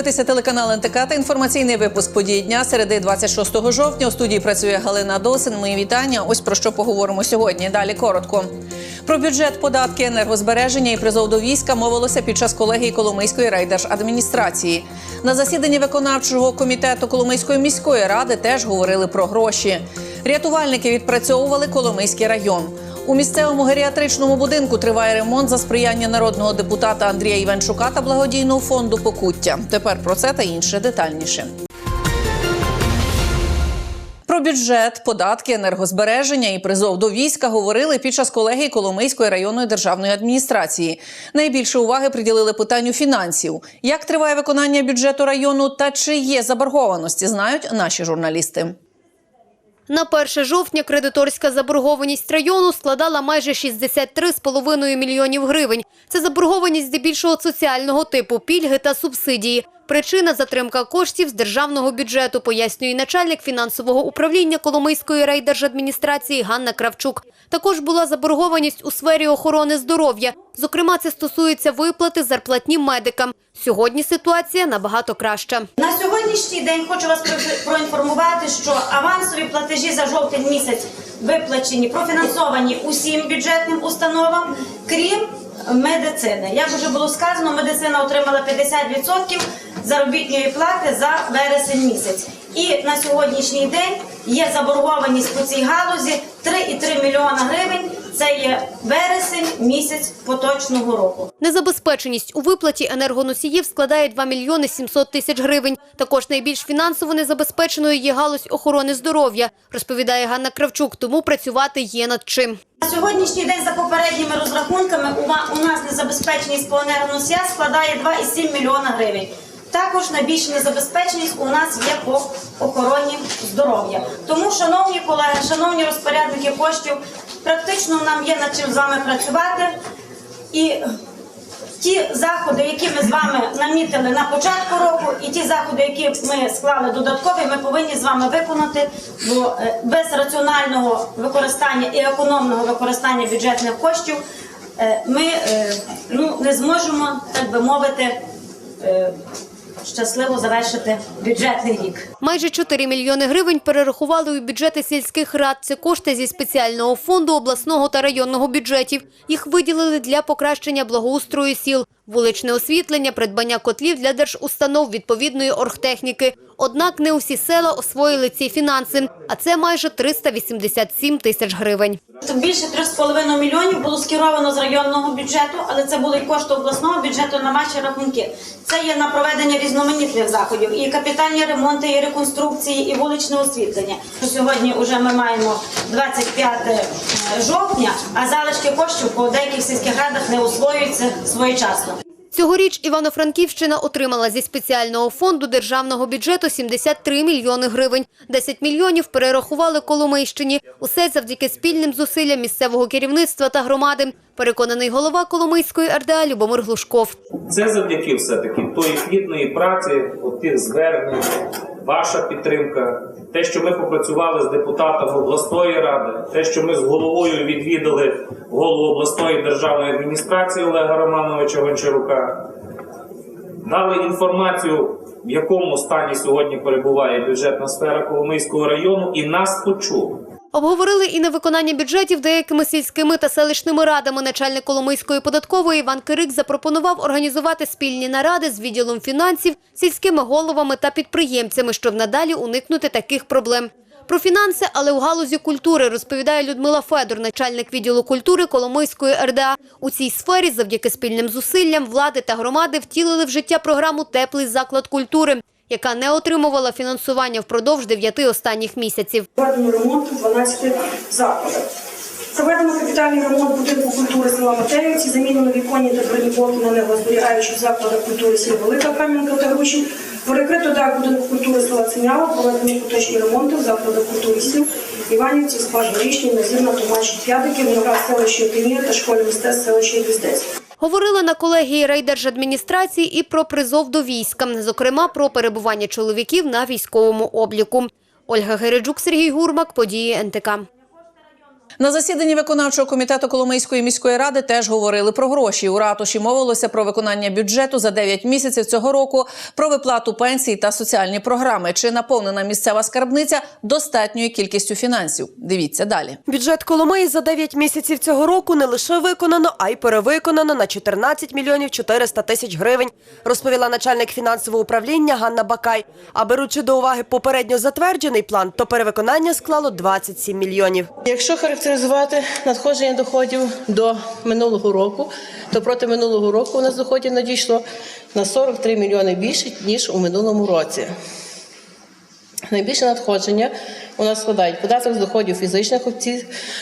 Ви дивитеся телеканал НТК та інформаційний випуск події дня середи 26 жовтня. У студії працює Галина Досин. Мої вітання. Ось про що поговоримо сьогодні. Далі коротко. Про бюджет, податки, енергозбереження і призов до війська мовилося під час колегії Коломийської райдержадміністрації. На засіданні виконавчого комітету Коломийської міської ради теж говорили про гроші. Рятувальники відпрацьовували Коломийський район. У місцевому геріатричному будинку триває ремонт за сприяння народного депутата Андрія Іванчука та благодійного фонду Покуття. Тепер про це та інше детальніше. Про бюджет, податки, енергозбереження і призов до війська говорили під час колегії Коломийської районної державної адміністрації. Найбільше уваги приділили питанню фінансів. Як триває виконання бюджету району та чи є заборгованості, знають наші журналісти. На 1 жовтня кредиторська заборгованість району складала майже 63,5 мільйонів гривень. Це заборгованість здебільшого соціального типу, пільги та субсидії. Причина – затримка коштів з державного бюджету, пояснює начальник фінансового управління Коломийської райдержадміністрації Ганна Кравчук. Також була заборгованість у сфері охорони здоров'я. Зокрема, це стосується виплати зарплатні медикам. Сьогодні ситуація набагато краща. На сьогоднішній день хочу вас проінформувати, що авансові платежі за жовтень місяць виплачені, профінансовані усім бюджетним установам, крім медицини. Як вже було сказано, медицина отримала 50% заробітної плати за вересень місяць. І на сьогоднішній день є заборгованість по цій галузі 3,3 мільйона гривень. Це є вересень місяць поточного року. Незабезпеченість у виплаті енергоносіїв складає 2 мільйони 700 тисяч гривень. Також найбільш фінансово незабезпеченою є галузь охорони здоров'я, розповідає Ганна Кравчук, тому працювати є над чим. На сьогоднішній день за попередніми розрахунками у нас незабезпеченість по енергоносіях складає 2,7 мільйона гривень. Також найбільша незабезпеченість у нас є по охороні здоров'я. Тому, шановні колеги, шановні розпорядники коштів, практично нам є над чим з вами працювати. І ті заходи, які ми з вами намітили на початку року, і ті заходи, які ми склали додаткові, ми повинні з вами виконати. Бо е, без раціонального використання і економного використання бюджетних коштів е, ми е, ну, не зможемо, так би мовити, щасливо завершити бюджетний рік. Майже 4 мільйони гривень перерахували у бюджети сільських рад. Це кошти зі спеціального фонду обласного та районного бюджетів. Їх виділили для покращення благоустрою сіл, вуличне освітлення, придбання котлів для держустанов відповідної оргтехніки. Однак не усі села освоїли ці фінанси, а це майже 387 тисяч гривень. Більше 3,5 мільйонів було скеровано з районного бюджету, але це були кошти обласного бюджету на ваші рахунки. Це є на проведення різноманітних заходів, і капітальні ремонти, і реконструкції, і вуличне освітлення. Сьогодні вже ми маємо 25 жовтня, а залишки коштів по деяких сільських радах не освоюються своєчасно. Цьогоріч Івано-Франківщина отримала зі спеціального фонду державного бюджету 73 мільйони гривень. 10 мільйонів перерахували Коломийщині. Усе завдяки спільним зусиллям місцевого керівництва та громади. Переконаний голова Коломийської РДА Любомир Глушков. Це завдяки все-таки тої плідної праці, тих звернень, ваша підтримка, те, що ми попрацювали з депутатами обласної ради, те, що ми з головою відвідали голову обласної державної адміністрації Олега Романовича Гончарука, дали інформацію, в якому стані сьогодні перебуває бюджетна сфера Коломийського району, і нас почули. Обговорили і невиконання бюджетів деякими сільськими та селищними радами. Начальник Коломийської податкової Іван Кирик запропонував організувати спільні наради з відділом фінансів, сільськими головами та підприємцями, щоб надалі уникнути таких проблем. Про фінанси, але у галузі культури, розповідає Людмила Федор, начальник відділу культури Коломийської РДА. У цій сфері завдяки спільним зусиллям влади та громади втілили в життя програму «Теплий заклад культури», яка не отримувала фінансування впродовж дев'яти останніх місяців. Проведено ремонт у 12 закладах. Проведено капітальний ремонт будинку культури села Матеївці, замінено віконні та дверні на енергозберігаючих закладах культури сіл Велика Кам'янка та Груші. Перекрито дах будинку культури села Циняло, проведені поточні ремонти в закладах культури сіл Іванівці, Спаж Горішні, Назірна, Томаші, П'ятики, Виноград селища Тинір та школі мистецтв селища Гвіздець. Говорили на колегії райдержадміністрації і про призов до війська, зокрема про перебування чоловіків на військовому обліку. Ольга Гереджук, Сергій Гурмак, події НТК. На засіданні виконавчого комітету Коломийської міської ради теж говорили про гроші. У ратуші мовилося про виконання бюджету за 9 місяців цього року, про виплату пенсій та соціальні програми. Чи наповнена місцева скарбниця достатньою кількістю фінансів? Дивіться далі. Бюджет Коломиї за 9 місяців цього року не лише виконано, а й перевиконано на 14 мільйонів 400 тисяч гривень, розповіла начальник фінансового управління Ганна Бакай. А беручи до уваги попередньо затверджений план, то перевиконання склало 27 мільйонів. Якщо характеризувати надходження доходів до минулого року, то проти минулого року у нас доходів надійшло на 43 мільйони більше, ніж у минулому році. Найбільше надходження у нас складають податок з доходів фізичних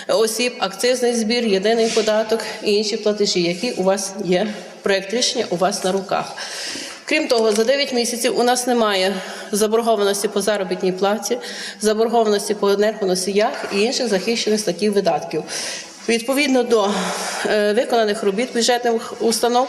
осіб, акцизний збір, єдиний податок і інші платежі, які у вас є. Проєкт рішення у вас на руках. Крім того, за 9 місяців у нас немає заборгованості по заробітній платі, заборгованості по енергоносіях і інших захищених статтів видатків. Відповідно до е, виконаних робіт бюджетних установ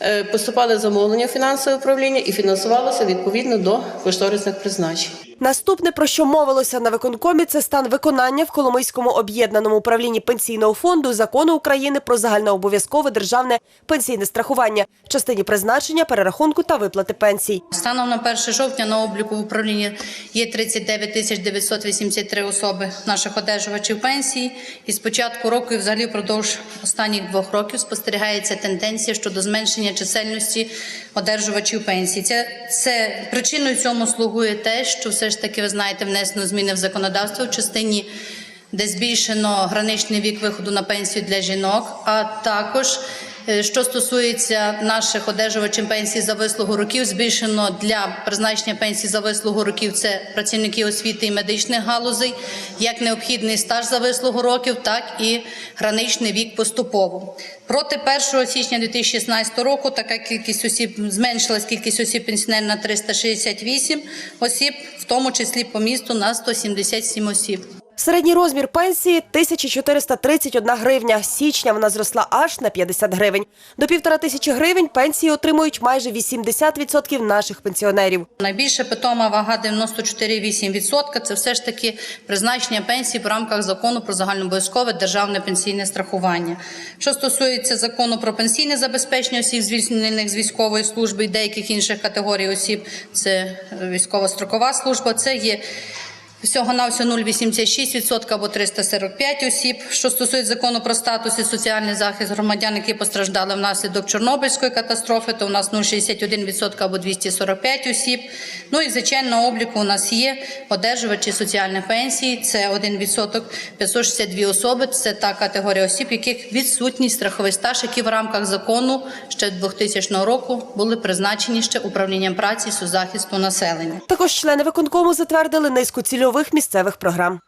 е, поступали замовлення фінансове управління і фінансувалося відповідно до кошторисних призначень. Наступне, про що мовилося на виконкомі, це стан виконання в Коломийському об'єднаному управлінні пенсійного фонду закону України про загальнообов'язкове державне пенсійне страхування частині призначення, перерахунку та виплати пенсій. Станом на 1 жовтня на обліку в управлінні є 39 тисяч 983 особи наших одержувачів пенсії. І з початку року і взагалі впродовж останніх двох років спостерігається тенденція щодо зменшення чисельності одержувачів пенсії. Це, це причиною цьому слугує те, що все ж таки ви знаєте, внесено зміни в законодавство в частині де збільшено граничний вік виходу на пенсію для жінок, а також що стосується наших одержувачів пенсії за вислугу років, збільшено для призначення пенсії за вислугу років це працівники освіти і медичних галузей, як необхідний стаж за вислугу років, так і граничний вік поступово. Проти 1 січня 2016 року така кількість осіб зменшилась кількість осіб пенсіонерів на 368 осіб, в тому числі по місту на 177 осіб. Середній розмір пенсії – 1431 гривня. Січня вона зросла аж на 50 гривень. До півтора тисячі гривень пенсії отримують майже 80% наших пенсіонерів. Найбільша питома вага 94,8%. Це все ж таки призначення пенсії в рамках закону про загальнообов'язкове державне пенсійне страхування. Що стосується закону про пенсійне забезпечення осіб, звільнених з військової служби і деяких інших категорій осіб, це е, військова строкова служба. Це є Всього на всього 0,86% або 345 осіб. Що стосується закону про статус і соціальний захист громадян, які постраждали внаслідок Чорнобильської катастрофи, то у нас 0,61% або 245 осіб. Ну і звичайно, на обліку у нас є одержувачі соціальних пенсій. Це 1% 562 особи. Це та категорія осіб, яких відсутній страховий стаж, які в рамках закону ще 2000 року були призначені ще управлінням праці і соцзахисту населення. Також члени виконкому затвердили низку цільових місцевих програм.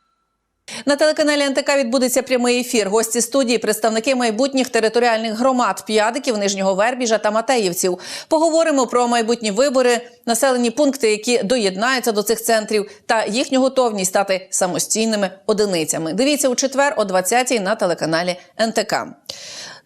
На телеканалі НТК відбудеться прямий ефір. Гості студії, представники майбутніх територіальних громад п'ядиків, нижнього вербіжа та матеївців. Поговоримо про майбутні вибори, населені пункти, які доєднаються до цих центрів, та їхню готовність стати самостійними одиницями. Дивіться у четвер о 20-й на телеканалі НТК.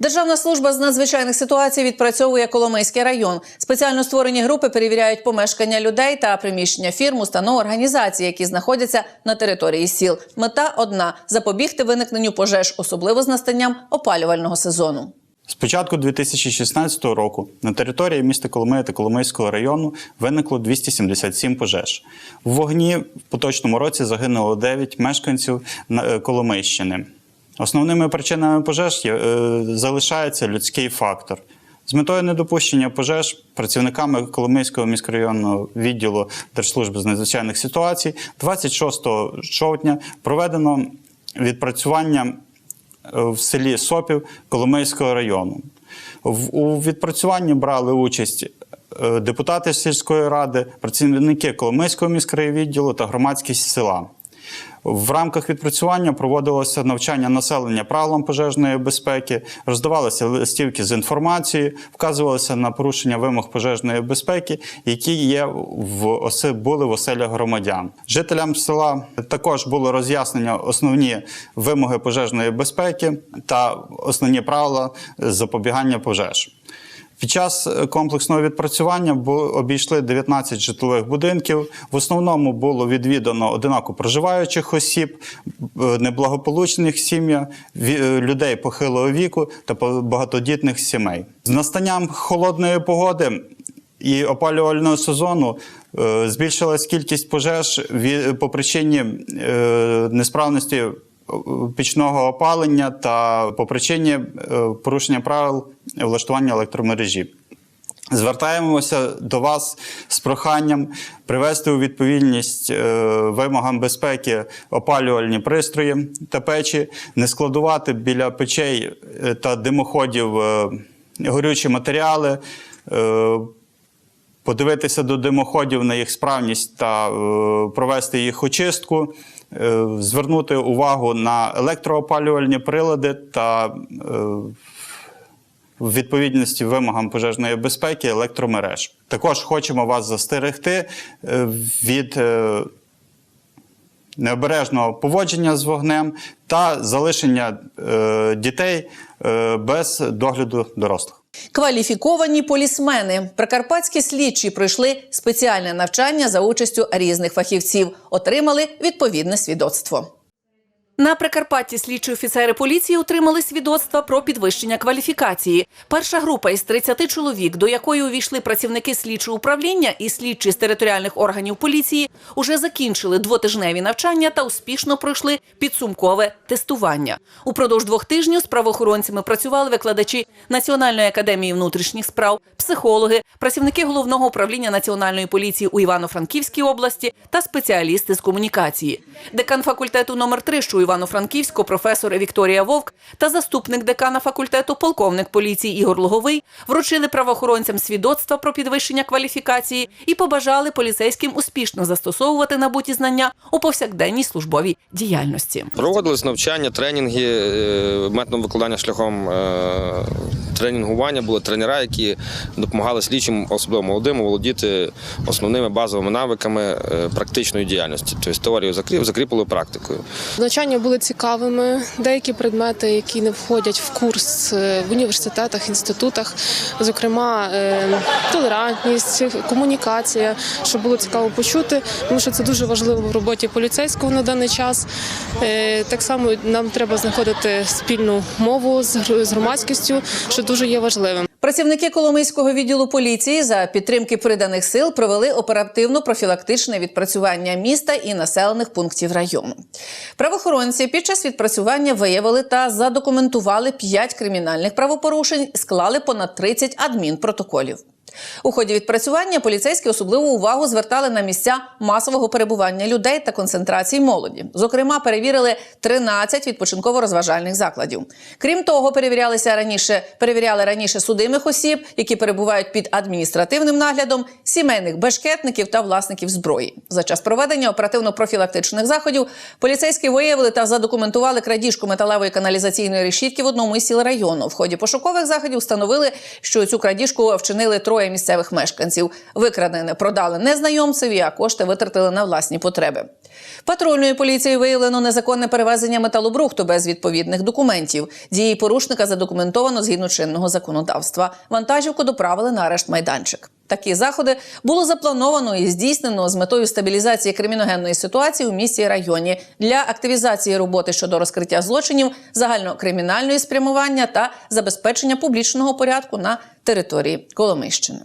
Державна служба з надзвичайних ситуацій відпрацьовує Коломийський район. Спеціально створені групи перевіряють помешкання людей та приміщення фірм, установ, організацій, які знаходяться на території сіл. Мета одна запобігти виникненню пожеж, особливо з настанням опалювального сезону. З початку 2016 року на території міста Коломия та Коломийського району виникло 277 пожеж. В вогні в поточному році загинуло 9 мешканців е, Коломийщини. Основними причинами пожеж є, е, залишається людський фактор. З метою недопущення пожеж працівниками Коломийського міськрайонного відділу Держслужби з надзвичайних ситуацій 26 жовтня проведено відпрацювання е, в селі Сопів Коломийського району. У відпрацюванні брали участь е, депутати сільської ради, працівники Коломийського міськрайвідділу та громадськість села. В рамках відпрацювання проводилося навчання населення правилам пожежної безпеки, роздавалися листівки з інформацією, вказувалося на порушення вимог пожежної безпеки, які є в оси були в оселях громадян. Жителям села також було роз'яснення основні вимоги пожежної безпеки та основні правила запобігання пожеж. Під час е, комплексного відпрацювання обійшли 19 житлових будинків. В основному було відвідано одинако проживаючих осіб, е, неблагополучних сім'я, е, людей похилого віку та багатодітних сімей. З настанням холодної погоди і опалювального сезону збільшилась кількість пожеж по причині несправності пічного опалення та по причині е, порушення правил влаштування електромережі. Звертаємося до вас з проханням привести у відповідність е, вимогам безпеки опалювальні пристрої та печі, не складувати біля печей е, та димоходів горючі матеріали, подивитися до димоходів на їх справність та провести їх очистку, звернути увагу на електроопалювальні прилади та е, в відповідності вимогам пожежної безпеки електромереж. Також хочемо вас застерегти е, від е, необережного поводження з вогнем та залишення е, дітей е, без догляду дорослих. Кваліфіковані полісмени. Прикарпатські слідчі пройшли спеціальне навчання за участю різних фахівців, отримали відповідне свідоцтво. На Прикарпатті слідчі офіцери поліції отримали свідоцтва про підвищення кваліфікації. Перша група із 30 чоловік, до якої увійшли працівники слідчого управління і слідчі з територіальних органів поліції, уже закінчили двотижневі навчання та успішно пройшли підсумкове тестування. Упродовж двох тижнів з правоохоронцями працювали викладачі Національної академії внутрішніх справ, психологи, працівники головного управління національної поліції у Івано-Франківській області та спеціалісти з комунікації. Декан факультету номер 3 що Івано-Франківську, професор Вікторія Вовк та заступник декана факультету, полковник поліції Ігор Луговий вручили правоохоронцям свідоцтва про підвищення кваліфікації і побажали поліцейським успішно застосовувати набуті знання у повсякденній службовій діяльності. Проводились навчання, тренінги е, методом викладання шляхом е, тренінгування. Були тренера, які допомагали слідчим, особливо молодим, володіти основними базовими навиками е, практичної діяльності, тобто теорію закріп, закріпленою практикою. Навчання були цікавими. Деякі предмети, які не входять в курс е, в університетах, інститутах, зокрема е, толерантність, комунікація, що було цікаво почути, тому що це дуже важливо в роботі поліцейського на даний час. Е, Так само нам треба знаходити спільну мову з громадськістю, що дуже є важливим. Працівники Коломийського відділу поліції за підтримки приданих сил провели оперативно-профілактичне відпрацювання міста і населених пунктів району. Правоохоронці під час відпрацювання виявили та задокументували 5 кримінальних правопорушень, склали понад 30 адмінпротоколів. У ході відпрацювання поліцейські особливу увагу звертали на місця масового перебування людей та концентрації молоді. Зокрема, перевірили 13 відпочинково-розважальних закладів. Крім того, перевірялися раніше перевіряли раніше судимих осіб, які перебувають під адміністративним наглядом, сімейних бешкетників та власників зброї. За час проведення оперативно-профілактичних заходів поліцейські виявили та задокументували крадіжку металевої каналізаційної решітки в одному із сіл району. В ході пошукових заходів встановили, що цю крадіжку вчинили троє місцевих мешканців. Викрадене продали незнайомцеві, а кошти витратили на власні потреби. Патрульною поліцією виявлено незаконне перевезення металобрухту без відповідних документів. Дії порушника задокументовано згідно чинного законодавства. Вантажівку доправили на арешт майданчик. Такі заходи було заплановано і здійснено з метою стабілізації криміногенної ситуації у місті і районі для активізації роботи щодо розкриття злочинів, загальнокримінальної спрямування та забезпечення публічного порядку на території Коломийщини.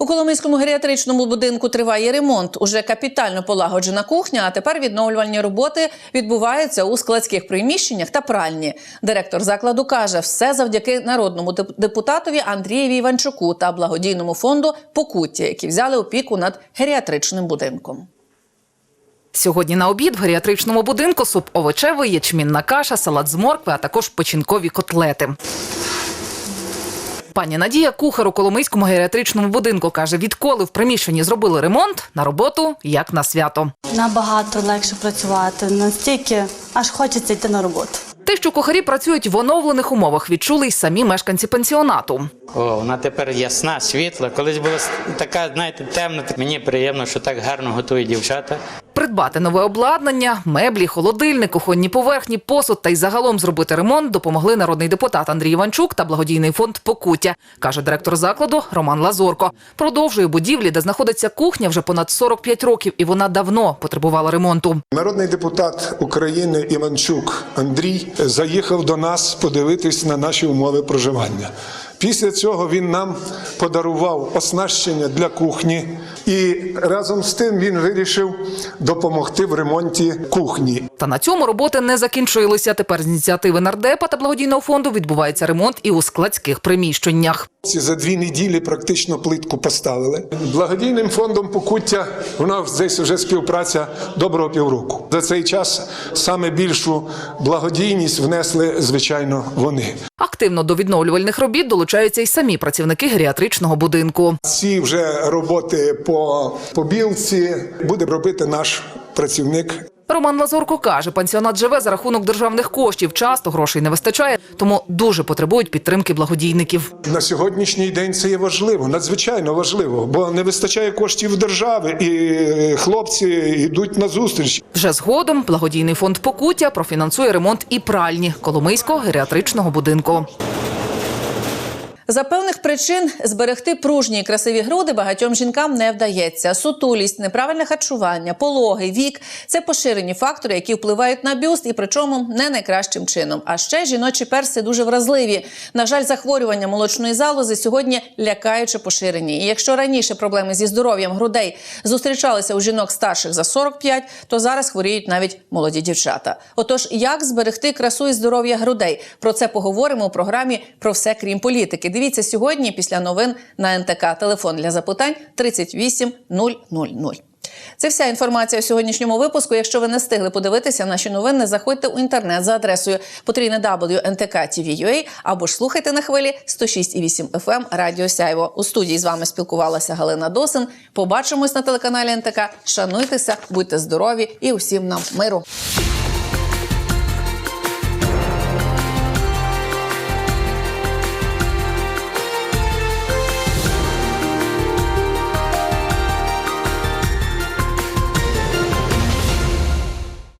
У Коломийському геріатричному будинку триває ремонт. Уже капітально полагоджена кухня, а тепер відновлювальні роботи відбуваються у складських приміщеннях та пральні. Директор закладу каже, все завдяки народному деп- депутатові Андрієві Іванчуку та благодійному фонду Покуття, які взяли опіку над геріатричним будинком. Сьогодні на обід в геріатричному будинку суп овочевий, ячмінна каша, салат з моркви, а також печінкові котлети. Пані Надія, кухар у Коломийському геріатричному будинку, каже, відколи в приміщенні зробили ремонт на роботу, як на свято. Набагато легше працювати, настільки аж хочеться йти на роботу. Те, що кухарі працюють в оновлених умовах, відчули й самі мешканці пенсіонату. О, вона тепер ясна, світла. Колись була така, знаєте, темна. Мені приємно, що так гарно готують дівчата. Придбати нове обладнання, меблі, холодильник, кухонні поверхні, посуд та й загалом зробити ремонт допомогли народний депутат Андрій Іванчук та благодійний фонд Покуття, каже директор закладу Роман Лазорко. Продовжує будівлі, де знаходиться кухня вже понад 45 років, і вона давно потребувала ремонту. Народний депутат України Іванчук Андрій заїхав до нас подивитись на наші умови проживання. Після цього він нам подарував оснащення для кухні, і разом з тим він вирішив допомогти в ремонті кухні. Та на цьому роботи не закінчилися. Тепер з ініціативи нардепа та благодійного фонду відбувається ремонт і у складських приміщеннях. Ці За дві неділі практично плитку поставили. Благодійним фондом покуття у нас десь вже співпраця доброго півроку. За цей час саме більшу благодійність внесли, звичайно, вони. Активно до відновлювальних робіт долучаються й самі працівники геріатричного будинку. Ці вже роботи по побілці буде робити наш працівник. Роман Лазорко каже, пансіонат живе за рахунок державних коштів. Часто грошей не вистачає, тому дуже потребують підтримки благодійників. На сьогоднішній день це є важливо, надзвичайно важливо, бо не вистачає коштів держави, і хлопці йдуть на зустріч. Вже згодом благодійний фонд Покуття профінансує ремонт і пральні Коломийського геріатричного будинку. За певних причин зберегти пружні і красиві груди багатьом жінкам не вдається. Сутулість, неправильне харчування, пологи, вік це поширені фактори, які впливають на бюст, і причому не найкращим чином. А ще жіночі перси дуже вразливі. На жаль, захворювання молочної залози сьогодні лякаюче поширені. І якщо раніше проблеми зі здоров'ям грудей зустрічалися у жінок старших за 45, то зараз хворіють навіть молоді дівчата. Отож, як зберегти красу і здоров'я грудей? Про це поговоримо у програмі про все крім політики. Дивіться сьогодні після новин на НТК. Телефон для запитань 38 000. Це вся інформація у сьогоднішньому випуску. Якщо ви не встигли подивитися наші новини, заходьте у інтернет за адресою потрійне WNTK.TV.ua або ж слухайте на хвилі 106,8 FM Радіо Сяйво. У студії з вами спілкувалася Галина Досин. Побачимось на телеканалі НТК. Шануйтеся, будьте здорові і усім нам миру.